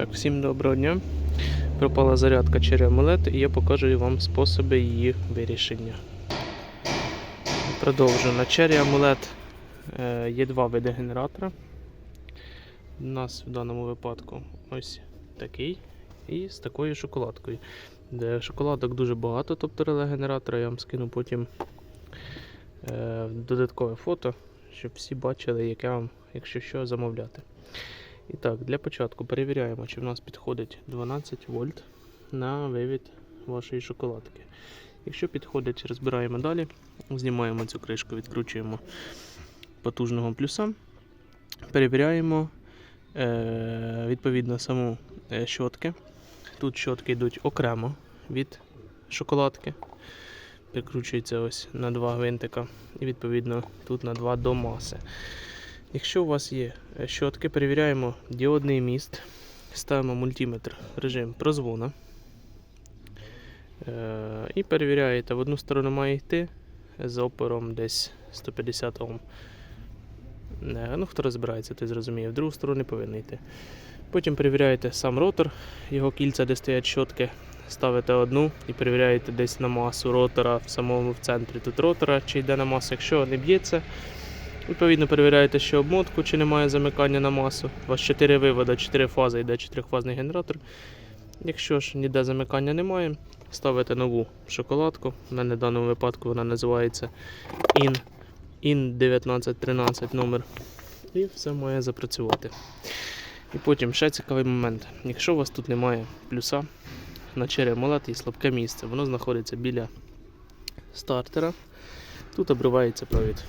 Так, всім доброго дня. Пропала зарядка Cherry Amulet і я покажу вам способи її вирішення. Продовжу. На Cherry Amulet е, є два види генератора. У нас в даному випадку ось такий і з такою шоколадкою. Де шоколадок дуже багато, тобто реле генератора. Я вам скину потім е, додаткове фото, щоб всі бачили, яке вам, якщо що, замовляти. І так, для початку перевіряємо, чи в нас підходить 12 вольт на вивід вашої шоколадки. Якщо підходить, розбираємо далі, знімаємо цю кришку, відкручуємо потужного плюса, перевіряємо е, відповідно саму е, щотки. Тут щотки йдуть окремо від шоколадки. Прикручується ось на два гвинтика і відповідно тут на два до маси. Якщо у вас є е, щотки, перевіряємо діодний міст, ставимо мультиметр режим прозвона. Е, І перевіряєте, в одну сторону має йти з опором десь 150 Ом. Е, Ну, хто розбирається, той зрозуміє, в другу сторону не повинен йти. Потім перевіряєте сам ротор, його кільця, де стоять щотки, ставите одну і перевіряєте десь на масу ротора в самому в центрі тут ротора, чи йде на масу. Якщо не б'ється, Відповідно, перевіряєте ще обмотку, чи немає замикання на масу. У вас 4 виводи, 4 фази йде 4-фазний генератор. Якщо ж ніде замикання немає, ставите нову шоколадку. У мене в даному випадку вона називається IN, IN 1913 номер. І все має запрацювати. І потім ще цікавий момент. Якщо у вас тут немає плюса, на чере молот є слабке місце. Воно знаходиться біля стартера. Тут обривається провід.